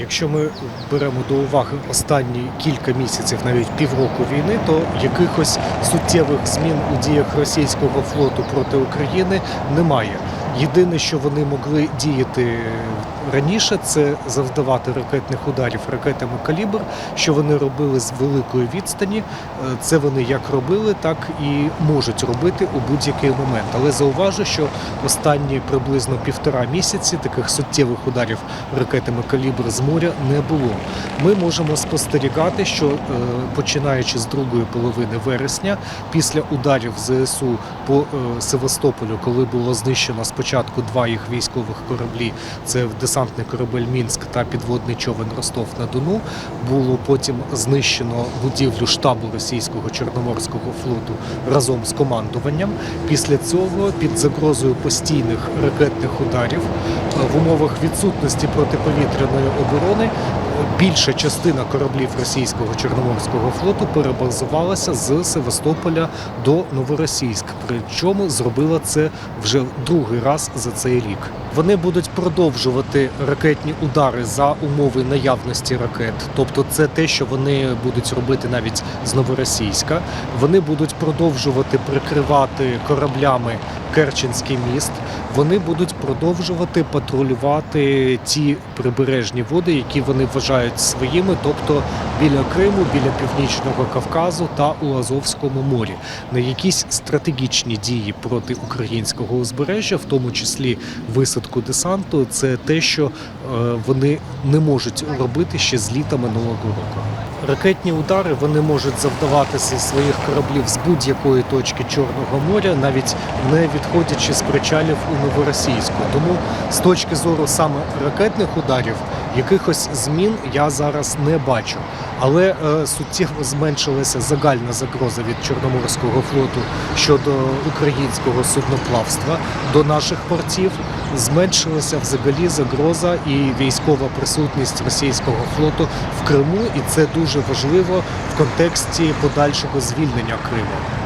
Якщо ми беремо до уваги останні кілька місяців, навіть півроку війни, то якихось суттєвих змін у діях російського флоту проти України немає. Єдине, що вони могли діяти раніше, це завдавати ракетних ударів ракетами калібр, що вони робили з великої відстані. Е, Це вони як робили, так і можуть робити у будь-який момент. Але зауважу, що останні приблизно півтора місяці таких суттєвих ударів ракетами калібр з моря не було. Ми можемо спостерігати, що е, починаючи з другої половини вересня, після ударів ЗСУ по е, Севастополю, коли було знищено спочатку два їх військових кораблі, це десантний корабель Мінськ та підводний човен Ростов на Дону, було потім знищено будівлю штабу російського чорноморського флоту разом з командуванням. Після цього під загрозою постійних ракетних ударів в умовах відсутності протиповітряної оборони більша частина кораблів російського чорноморського флоту перебазувалася з Севастополя до Новоросійськ. Причому зробила це вже другий раз за цей рік. Вони будуть продовжувати ракетні удари за умови наявності ракет, тобто це те, що вони будуть робити навіть з Новоросійська. Вони будуть продовжувати прикривати кораблями Керченський міст. Вони будуть продовжувати патрулювати ті прибережні води, які вони вважають своїми, тобто біля Криму, біля Північного Кавказу та у Азовському морі. На якісь стратегічні дії проти українського узбережжя, в тому числі висадку десанту, це те, що вони не можуть робити ще з літа минулого року. Ракетні удари вони можуть завдавати зі своїх кораблів з будь-якої точки Чорного моря, навіть не відходячи з причалів у Новоросійську. Тому з точки зору саме ракетних ударів якихось змін я зараз не бачу. Але е, суттєво зменшилася загальна загроза від Чорноморського флоту щодо українського судноплавства до наших портів. Зменшилася взагалі загроза і військова присутність російського флоту в Криму, і це дуже важливо в контексті подальшого звільнення Криму.